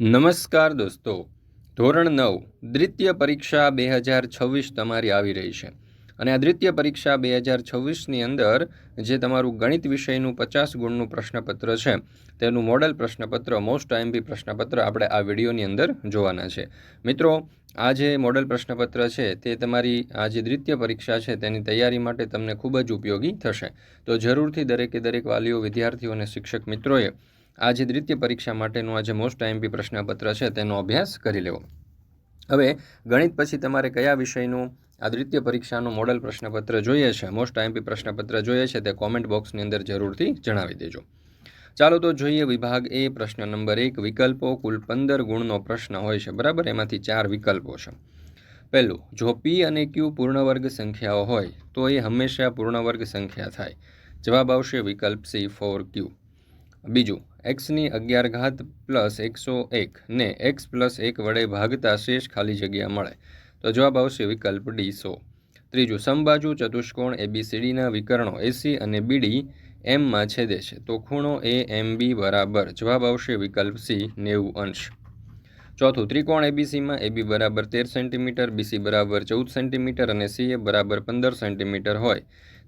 નમસ્કાર દોસ્તો. ધોરણ નવ, દ્વિતીય પરીક્ષા બે હજાર છવ્વીસ તમારી આવી રહી છે. અને આ દ્વિતીય પરીક્ષા બે હજાર છવ્વીસની અંદર જે તમારું ગણિત વિષયનું પચાસ ગુણનું પ્રશ્નપત્ર છે, તેનું મોડલ પ્રશ્નપત્ર મોસ્ટ આઈએમપી પ્રશ્નપત્ર આપણે આ વિડીયોની અંદર જોવાના છે. મિત્રો, આ જે મોડલ પ્રશ્નપત્ર છે, તે તમારી આ જે દ્વિતીય પરીક્ષા છે, તેની તૈયારી માટે તમને ખૂબ જ ઉપયોગી થશે. તો જરૂરથી દરેકે દરેક વાલીઓ, વિદ્યાર્થીઓ અને શિક્ષક મિત્રોએ આ જે દ્વિતીય પરીક્ષા માટેનું આ જે મોસ્ટ આઈએમપી પ્રશ્નપત્ર છે, તેનો અભ્યાસ કરી લેવો. હવે ગણિત પછી તમારે કયા વિષયનું આ દ્વિતીય પરીક્ષાનું મોડલ પ્રશ્નપત્ર જોઈએ છે મોસ્ટ આઈએમપી પ્રશ્નપત્ર જોઈએ છે તે કોમેન્ટ બોક્સની અંદર જરૂરથી જણાવી દેજો. ચાલો તો જોઈએ વિભાગ એ પ્રશ્ન નંબર એક, વિકલ્પો કુલ પંદર ગુણનો પ્રશ્ન હોય છે, બરાબર? એમાંથી ચાર વિકલ્પો છે. પહેલું, જો પી અને ક્યુ પૂર્ણવર્ગ સંખ્યાઓ હોય, તો એ હંમેશા પૂર્ણવર્ગ સંખ્યા થાય. જવાબ આવશે વિકલ્પ સી ફોર ક્યુ બીજું એક્સની અગિયાર ઘાત પ્લસ એકસો એક ને એક્સ પ્લસ એક વડે ભાગતા શેષ ખાલી જગ્યા મળે. તો જવાબ આવશે વિકલ્પ ડી સો. ત્રીજું, સમબાજુ ચતુષ્કોણ એબીસીડીના વિકર્ણો એસી અને બીડી એમમાં છેદે છે. તો ખૂણો એ એમ બી બરાબર. જવાબ આવશે વિકલ્પ સી, નેવું અંશ. ચોથું, ત્રિકોણ એબીસીમાં એબી બરાબર તેર સેન્ટીમીટર બીસી બરાબર ચૌદ સેન્ટીમીટર અને સી એ બરાબર પંદર સેન્ટીમીટર હોય.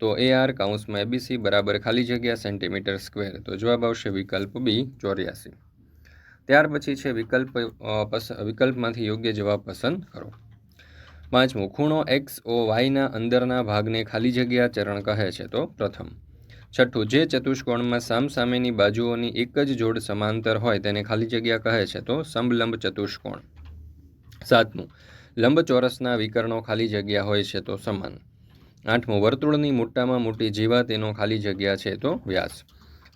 તો એ આર કાઉન્સમાં એબીસી બરાબર ખાલી જગ્યા સેન્ટીમીટર સ્ક્વેર. તો જવાબ આવશે વિકલ્પ બી ચોર્યાસી. ત્યાર પછી છે વિકલ્પ વિકલ્પમાંથી યોગ્ય જવાબ પસંદ કરો. પાંચમું, ખૂણો એક્સ ઓ વાયના અંદરના ભાગને ખાલી જગ્યા ચરણ કહે છે તો પ્રથમ. છઠ્ઠું, જે ચતુષ્કોણમાં સામસામેની બાજુઓની એક જ જોડ સમાંતર હોય તેને ખાલી જગ્યા કહે છે તો સમલંબ ચતુષ્કોણ. સાતમું, લંબચોરસના વિકર્ણો ખાલી જગ્યા હોય છે તો સમાન. આઠમું, વર્તુળની મોટામાં મોટી જીવા તેનો ખાલી જગ્યા છે તો વ્યાસ.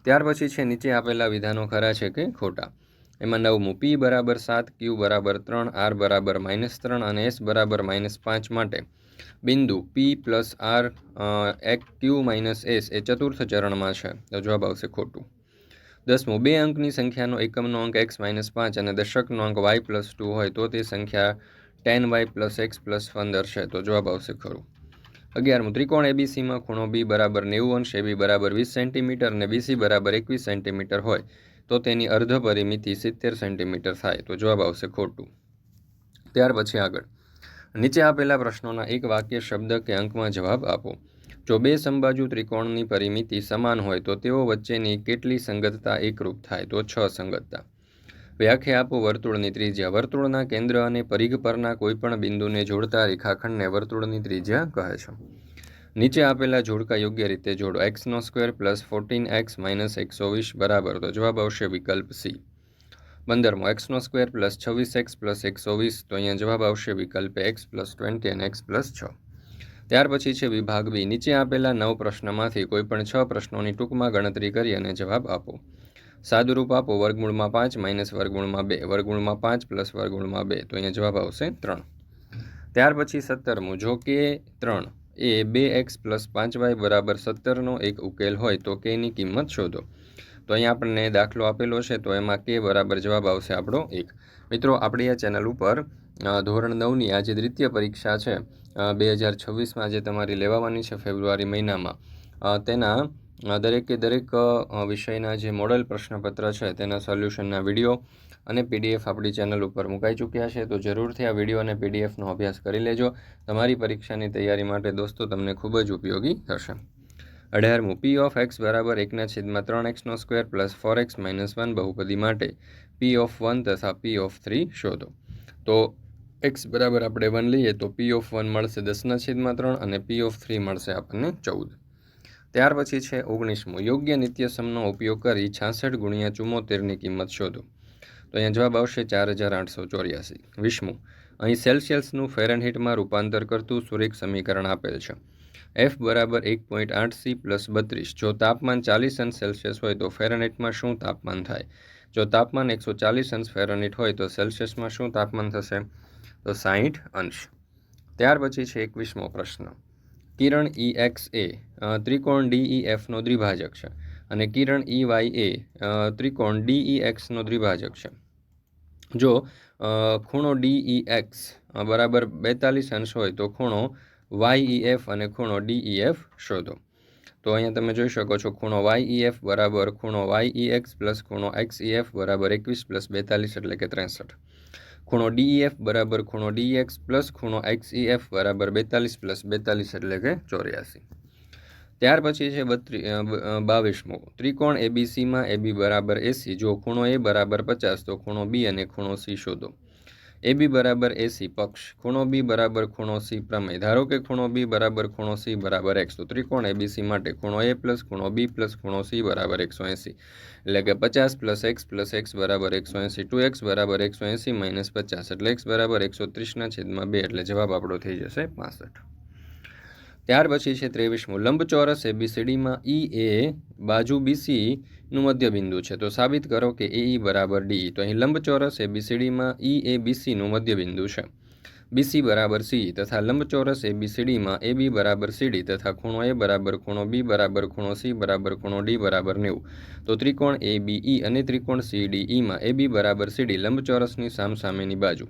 ત્યાર પછી છે નીચે આપેલા વિધાનો ખરા છે કે ખોટા. એમાં નવમું, પી બરાબર સાત, ક્યુ બરાબર ત્રણ, આર બરાબર માઇનસ ત્રણ અને એસ બરાબર માઇનસ પાંચ માટે. બિંદુ, પી પ્લસ આર એક, ક્યુ માઇનસ એસ એ ચતુર્થ ચરણમાં છે. તો જવાબ આવશે ખોટું. દસમું, બે અંકની સંખ્યાનો એકમનો અંક એક્સ માઇનસ પાંચ અને દશકનો અંક વાય પ્લસ ટુ હોય તો તે સંખ્યા ten Y plus X plus પંદર છે. તો જવાબ આવશે ખરું. અગિયારમું ત્રિકોણ એબીસીમાં ખૂણો બી બરાબર નેવું અંશ એબી બરાબર વીસ સેન્ટીમીટર અને બીસી બરાબર એકવીસ સેન્ટીમીટર હોય, તો તેની અર્ધ પરિમિતિ સિત્તેર સેન્ટીમીટર થાય. તો જવાબ આવશે ખોટું. ત્યાર પછી આગળ. નીચે આપેલા પ્રશ્નોના એક વાક્ય શબ્દ કે અંકમાં જવાબ આપો. જો બે સંબાજુ ત્રિકોણની પરિમિતિ સમાન હોય, તો તેઓ વચ્ચેની કેટલી સંગતતા એકરૂપ થાય? તો છ સંગતતા. વ્યાખ્યા આપો, વર્તુળની ત્રિજ્યા. વર્તુળના કેન્દ્ર અને પરિઘ પરના કોઈપણ બિંદુને જોડતા રેખાખંડને વર્તુળની ત્રિજ્યા કહે છે. નીચે આપેલા જોડકા યોગ્ય રીતે જોડો. એક્સનો square plus fourteen X minus એકસો વીસ બરાબર. તો જવાબ આવશે વિકલ્પ સી. પંદરમો એક્સનો સ્ક્વેર પ્લસ છવ્વીસ એક્સ પ્લસ એકસો વીસ. તો અહીંયા જવાબ આવશે વિકલ્પ એક્સ પ્લસ ટ્વેન્ટી અને એક્સ પ્લસ છ. ત્યાર પછી છે વિભાગ બી. નીચે આપેલા નવ પ્રશ્નમાંથી કોઈપણ છ પ્રશ્નોની ટૂંકમાં ગણતરી કરી અને જવાબ આપો. સાદુરૂપ આપો, વર્ગમૂળમાં પાંચ, માઇનસ વર્ગમૂળમાં બે, વર્ગમૂળમાં પાંચ પ્લસ વર્ગમૂળમાં બે. તો અહીંયા જવાબ આવશે ત્રણ. ત્યાર પછી સત્તરમું, જો કે ત્રણ એ બે એક્સ પ્લસ પાંચ વાય બરાબર સત્તરનો એક ઉકેલ હોય તો કેની કિંમત શોધો. તો અહીંયા આપણને દાખલો આપેલો છે, તો એમાં કે બરાબર જવાબ આવશે આપણો એક. મિત્રો, આપણી આ ચેનલ ઉપર ધોરણ નવની આ જે દ્વિતીય પરીક્ષા છે બે હજાર છવ્વીસમાં જે તમારી લેવાવાની છે ફેબ્રુઆરી મહિનામાં તેના દરેકે દરેક વિષયના જે મોડલ પ્રશ્નપત્ર છે તેના સોલ્યુશનના વીડિયો અને પીડીએફ આપણી ચેનલ ઉપર મુકાઈ ચૂક્યા છે. તો જરૂરથી આ વીડિયો અને પીડીએફનો અભ્યાસ કરી લેજો. તમારી પરીક્ષાની તૈયારી માટે દોસ્તો તમને ખૂબ જ ઉપયોગી થશે. અઢારમું પી ઓફ એક્સ બરાબર એકના છેદમાં ત્રણ એક્સનો square plus four X minus one બહુપદી માટે પી ઓફ વન તથા પી ઓફ થ્રી શોધો. તો એક્સ બરાબર આપણે વન લઈએ તો પી ઓફ વન મળશે દસના છેદમાં ત્રણ અને પી ઓફ થ્રી મળશે આપણને ચૌદ. ત્યાર પછી છે ઓગણીસમું. યોગ્ય નિત્યસમનો ઉપયોગ કરી છાસઠ ગુણ્યા ચુમ્મોતેરની કિંમત શોધો. તો અહીંયા જવાબ આવશે ચાર હજાર આઠસો ચોર્યાસી. વીસમું અહીં સેલ્સિયસનું ફેરનહીટમાં રૂપાંતર કરતું સુરેખ સમીકરણ આપેલ છે. એફ બરાબર એક પોઈન્ટ આઠ સી પ્લસ બત્રીસ. જો તાપમાન ચાલીસ અંશ સેલ્સિયસ હોય તો ફેરનહીટમાં શું તાપમાન થાય? જો તાપમાન એકસો ચાલીસ અંશ ફેરનહીટ હોય તો સેલ્સિયસમાં શું તાપમાન થશે? તો સાહીઠ અંશ. ત્યાર પછી છે એકવીસમો પ્રશ્ન. કિરણ ઈ એક્સ એ ત્રિકોણ ડીઈ એફનો દ્વિભાજક છે. અને કિરણ ઈ વાય એ ત્રિકોણ ડીઈ એક્સનો દ્વિભાજક છે. જો ખૂણો ડીઈ એક્સ બરાબર બેતાલીસ અંશ હોય તો ખૂણો વાય ઈ એફ અને ખૂણો ડીઈ એફ શોધો. તો અહીંયા તમે જોઈ શકો છો ખૂણો વાય ઈ એફ બરાબર ખૂણો વાય ઈ એક્સ પ્લસ ખૂણો એક્સ ઈ એફ બરાબર એકવીસ પ્લસ બેતાલીસ એટલે કે ત્રેસઠ. ખૂણો ડી એફ બરાબર ખૂણો ડી એક્સ પ્લસ ખૂણો એક્સ ઈ એફ બરાબર બેતાલીસ પ્લસ બેતાલીસ એટલે કે ચોર્યાસી. ત્યાર પછી છે બત્રી બાવીસમો. ત્રિકોણ એબીસીમાં એબી બરાબર એસી જો ખૂણો એ બરાબર પચાસ તો ખૂણો બી અને ખૂણો સી શોધો. એબી બરાબર એસી પક્ષ, ખૂણો બી બરાબર ખૂણો સી પ્રમેય. ધારો કે ખૂણો બી બરાબર ખૂણો સી બરાબર એકસો ત્રિકોણ એબીસી માટે ખૂણો એ પ્લસ ખૂણો બી પ્લસ ખૂણો સી બરાબર એકસો એંસી. એટલે કે પચાસ પ્લસ એક્સ પ્લસ એક્સ બરાબર એકસો એંસી ટુ એક્સ બરાબર એકસો એંસી માઇનસ પચાસ. એટલે એક્સ બરાબર એકસો ત્રીસના છેદમાં બે, એટલે જવાબ આપણો થઈ જશે પાસઠ. ત્યાર પછી છે ત્રેવીસમું. લંબચોરસ એબીસીડીમાં ઈ, એ, બાજુ બીસીનું મધ્યબિંદુ છે. તો સાબિત કરો કે એ, ઈ બરાબર ડી. તો અહીં લંબચોરસ એબીસીડીમાં ઈ, એ બીસીનું મધ્યબિંદુ છે. બીસી બરાબર સી તથા લંબચોરસ એબીસીડીમાં એ, બી બરાબર સીડી તથા ખૂણો એ બરાબર ખૂણો બી બરાબર ખૂણો સી બરાબર ખૂણો ડી બરાબર નેવું. તો ત્રિકોણ એ, બી, ઈ અને ત્રિકોણ સી, ડી ઈમાં એ, બી બરાબર સીડી લંબચોરસની સામસામેની બાજુ.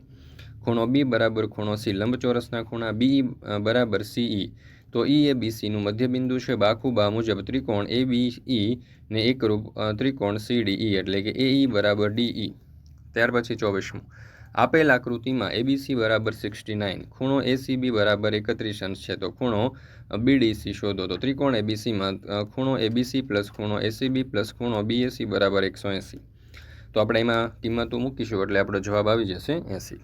ખૂણો બી બરાબર ખૂણો સી લંબચોરસના ખૂણા, બી, બરાબર સીઈ તો ઈ એ બીસીનું મધ્યબિંદુ છે. બાખુબા મુજબ ત્રિકોણ એ બી ઈ ને એકરૂપ ત્રિકોણ સીડી ઈ એટલે કે એ ઈ બરાબર ડીઈ ત્યાર પછી ચોવીસમું. આપેલ આકૃતિમાં એબીસી બરાબર સિક્સટી નાઇન ખૂણો એસીબી બરાબર એકત્રીસ અંશ છે. તો ખૂણો બીડીસી શોધો. તો ત્રિકોણ એબીસીમાં ખૂણો એબીસી પ્લસ ખૂણો એસીબી પ્લસ ખૂણો બીએસી બરાબર એકસો એંસી. તો આપણે એમાં કિંમતો મૂકીશું એટલે આપણો જવાબ આવી જશે એંસી.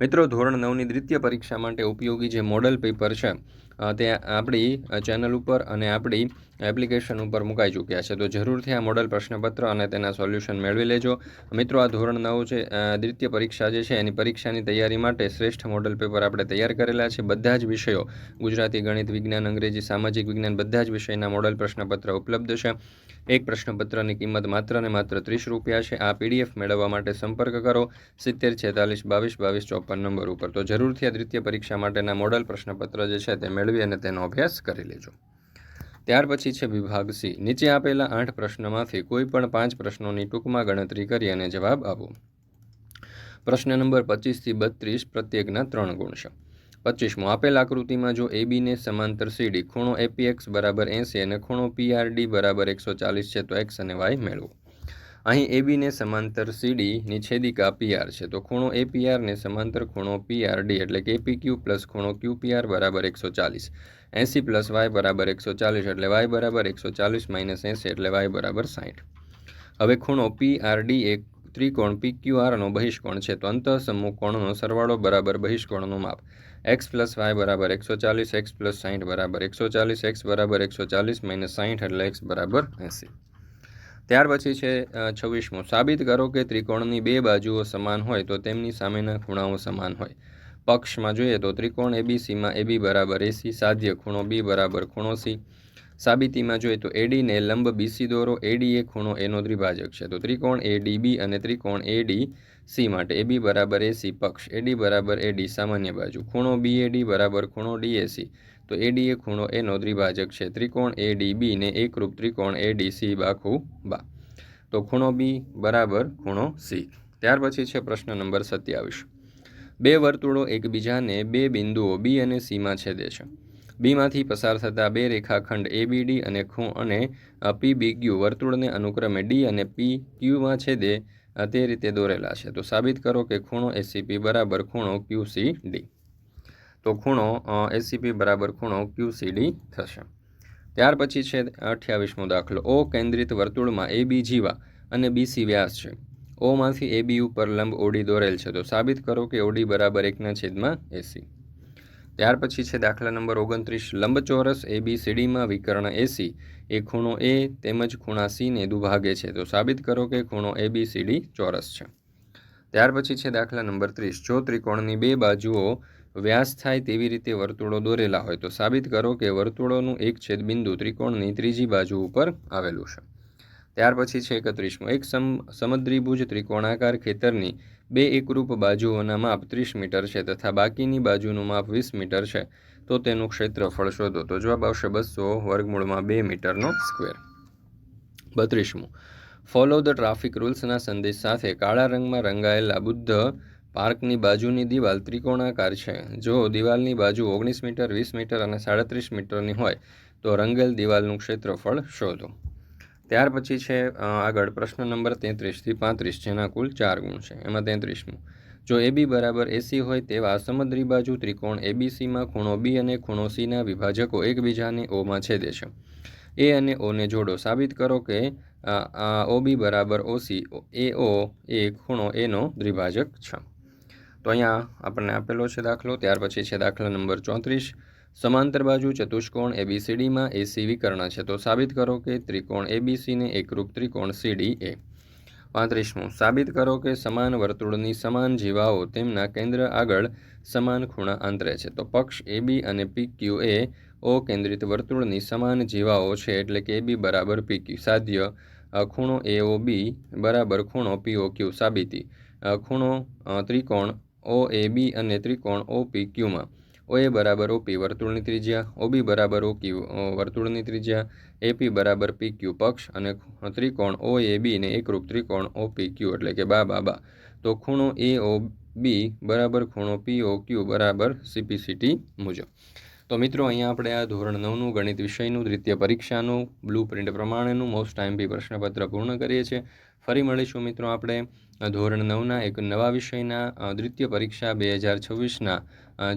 મિત્રો, ધોરણ નવની દ્વિતીય પરીક્ષા માટે ઉપયોગી જે મોડલ પેપર છે તે આપણી ચેનલ ઉપર અને આપણી એપ્લિકેશન ઉપર મુકાઈ ચૂક્યા છે. તો જરૂરથી આ મોડલ પ્રશ્નપત્ર અને તેના સોલ્યુશન મેળવી લેજો. મિત્રો, આ ધોરણ નવ છે દ્વિતીય પરીક્ષા જે છે, એની પરીક્ષાની તૈયારી માટે શ્રેષ્ઠ મોડલ પેપર આપણે તૈયાર કરેલા છે. બધા જ વિષયો, ગુજરાતી, ગણિત, વિજ્ઞાન, અંગ્રેજી, સામાજિક વિજ્ઞાન, બધા જ વિષયના મોડલ પ્રશ્નપત્ર ઉપલબ્ધ છે. એક પ્રશ્નપત્રની કિંમત માત્ર ને માત્ર ત્રીસ રૂપિયા છે. આ પીડીએફ મેળવવા માટે સંપર્ક કરો. સિત્તેર છેતાલીસ બાવીસ બાવીસ ચોપન નંબર ઉપર. તો જરૂરથી આ દ્વિતીય પરીક્ષા માટેના મોડલ પ્રશ્નપત્ર જે છે, તે અને તેનો અભ્યાસ કરી લેજો. ત્યાર પછી છે વિભાગ સી. નીચે આપેલા આઠ પ્રશ્નમાંથી કોઈ પણ પાંચ પ્રશ્નોની ટૂંકમાં ગણતરી કરી અને જવાબ આપો. પ્રશ્ન નંબર પચીસથી બત્રીસ પ્રત્યેકના ત્રણ ગુણ છે. પચીસમો, આપેલ આકૃતિમાં જો એબીને સમાંતર સીડી ખૂણો એપીએક્સ બરાબર એંસી અને ખૂણો પીઆરડી બરાબર એકસો ચાલીસ છે તો એક્સ અને વાય મેળવો. અહીં એબીને સમાંતર સીડીની છેદિકા પીઆર છે. તો ખૂણો એપીઆરને સમાંતર ખૂણો પીઆરડી એટલે કે એપીક્યુ પ્લસ ખૂણો ક્યુપીઆર બરાબર એકસો ચાલીસ. એંસી પ્લસ વાય બરાબર એકસો ચાલીસ એટલે વાય બરાબર એકસો ચાલીસ માઇનસ એંસી એટલે વાય બરાબર સાઠ હવે ખૂણો પીઆરડી એક ત્રિકોણ પીક્યુઆરનો બહિષ્કોણ છે. તો અંતઃસમૂહ કોણનો સરવાળો બરાબર બહિષ્કોણનું માપ. એક્સ પ્લસ વાય બરાબર એકસો ચાલીસ એક્સ પ્લસ સાઠ બરાબર એકસો ચાલીસ એક્સ બરાબર એકસો ચાલીસ માઇનસ સાઠ એટલે એક્સ બરાબર એંસી. ત્યાર પછી છે છવ્વીસમું. સાબિત કરો કે ત્રિકોણની બે બાજુઓ સમાન હોય તો તેમની સામેના ખૂણાઓ સમાન હોય. પક્ષમાં જોઈએ તો ત્રિકોણ એબીસીમાં એબી બરાબર એસી સાધ્ય ખૂણો બી બરાબર ખૂણો સી. સાબિતીમાં જોઈએ તો એડીને લંબ બીસી દોરો એડી એ ખૂણો, એનો દ્વિભાજક છે. તો ત્રિકોણ એડીબી અને ત્રિકોણ એડી સી માટે એબી બરાબર એસી પક્ષ. એડી બરાબર એડી સામાન્ય બાજુ. ખૂણો બી એડી બરાબર ખૂણો ડીએસી તો એડી એ ખૂણો એનો દ્વિભાજક છે. ત્રિકોણ એ ડી ને એકરૂપ ત્રિકોણ એ એડીસી બાખું બા. તો ખૂણો બી બરાબર ખૂણો સી ત્યાર પછી છે પ્રશ્ન નંબર સત્યાવીસ. બે વર્તુળો એકબીજાને બે બિંદુઓ બી અને સીમાં છેદે છે. બીમાંથી પસાર થતા બે રેખાખંડ એ બી ડી અને ખૂ અને પી બી ક્યુ વર્તુળને અનુક્રમે ડી અને પી ક્યુમાં છેદે તે રીતે દોરેલા છે. તો સાબિત કરો કે ખૂણો એસીપી બરાબર ખૂણો ક્યુ સી ડી તો ખૂણો એસીપી બરાબર ખૂણો ક્યુસીડી થશે. ત્યાર પછી છે અઠ્યાવીસમો દાખલો. ઓ કેન્દ્રિત વર્તુળમાં એ બી જીવા અને બીસી વ્યાસ છે. ઓમાંથી એ બી ઉપર લંબ ઓડી દોરેલ છે. તો સાબિત કરો કે ઓડી બરાબર એકના છેદમાં એસી ત્યાર પછી છે દાખલા નંબર ઓગણત્રીસ. લંબચોરસ એ બી સીડીમાં વિકર્ણ એસી એ ખૂણો એ તેમજ ખૂણા સીને દુભાગે છે. તો સાબિત કરો કે ખૂણો એ બી સીડી ચોરસ છે. ત્યાર પછી છે દાખલા નંબર ત્રીસ. જો ત્રિકોણની બે બાજુઓ વ્યાસ થાય તેવી રીતે વર્તુળો દોરેલા હોય તો સાબિત કરો કે વર્તુળોનું એક છેદ બિંદુ ત્રિકોણની ત્રીજી બાજુ ઉપર આવેલું છે. ત્યાર પછી છે એકત્રીસમું. એક સમ સમુદ્રીભુજ ત્રિકોણાકાર ખેતરની બે એકરૂપ બાજુઓના માપ ત્રીસ મીટર છે તથા બાકીની બાજુનું માપ વીસ મીટર છે. તો તેનું ક્ષેત્રફળ શોધો. તો જવાબ આવશે બસો વર્ગમૂળમાં બે મીટરનો સ્ક્વેર. બત્રીસમું. ફોલો ધ ટ્રાફિક રૂલ્સના સંદેશ સાથે કાળા રંગમાં રંગાયેલા બુદ્ધ પાર્કની બાજુની દિવાલ ત્રિકોણાકાર છે. જો દિવાલની બાજુ ઓગણીસ મીટર, વીસ મીટર અને સાડત્રીસ મીટરની હોય, તો રંગેલ દિવાલનું ક્ષેત્રફળ શોધો. ત્યાર પછી છે આગળ પ્રશ્ન નંબર તેત્રીસથી પાંત્રીસ, જેના કુલ ચાર ગુણ છે. એમાં તેત્રીસમું. જો એ બી બરાબર એસી હોય તેવા સમદ્રી બાજુ ત્રિકોણ એબીસીમાં ખૂણો બી અને ખૂણો સીના વિભાજકો એકબીજાને ઓમાં છેદે છે. એ અને ઓને જોડો સાબિત કરો કે ઓ બી બરાબર ઓસી એ ઓ એ ખૂણો એનો દ્વિભાજક છે. તો અહીંયા આપણને આપેલો છે દાખલો, ત્યાર પછી છે દાખલા નંબર ચોત્રીસ. સમાંતર બાજુ ચતુષ્કોણ એબીસીડીમાં એસી વિકર્ણ છે. તો સાબિત કરો કે ત્રિકોણ એબીસીને એકરૂપ ત્રિકોણ સીડી એ પાંત્રીસમું. સાબિત કરો કે સમાન વર્તુળની સમાન જીવાઓ તેમના કેન્દ્ર આગળ સમાન ખૂણા આંતરે છે. તો પક્ષ એબી અને પીક્યુ એ ઓ કેન્દ્રિત વર્તુળની સમાન જીવાઓ છે એટલે કે એબી બરાબર પીક્યુ સાધ્ય ખૂણો એઓ બી બરાબર ખૂણો પીઓ ક્યુ સાબિતી ખૂણો ત્રિકોણ ઓ એ બી અને ત્રિકોણ ઓ પી ક્યુમાં ઓ એ બરાબર ઓપી વર્તુળની ત્રિજ્યા ઓબી બરાબર ઓ ક્યુ અ, વર્તુળની ત્રિજ્યા એપી બરાબર પી ક્યુ પક્ષ અને ત્રિકોણ ઓ એ બી ને એકરૂપ ત્રિકોણ ઓ પી ક્યુ એટલે કે બા બા બા. તો ખૂણો એ ઓ બી બરાબર ખૂણો પી ઓ ક્યુ બરાબર સીપીસીટી મુજબ. તો મિત્રો, અહીંયા આપણે આ ધોરણ નવનું ગણિત વિષયનું, દ્વિતીય પરીક્ષાનું બ્લુ પ્રિન્ટ પ્રમાણેનું મોસ્ટ ટાઈમપી પ્રશ્નપત્ર પૂર્ણ કરીએ છીએ. ફરી મળીશું મિત્રો આપણે ધોરણ નવના એક નવા વિષયના દ્વિતીય પરીક્ષા બે હજાર છવ્વીસના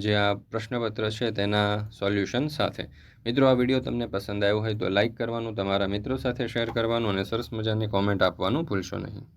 જે આ પ્રશ્નપત્ર છે તેના સોલ્યુશન સાથે. મિત્રો, આ વીડિયો તમને પસંદ આવ્યો હોય તો લાઇક કરવાનું, તમારા મિત્રો સાથે શેર કરવાનું અને સરસ મજાની કોમેન્ટ આપવાનું ભૂલશો નહીં.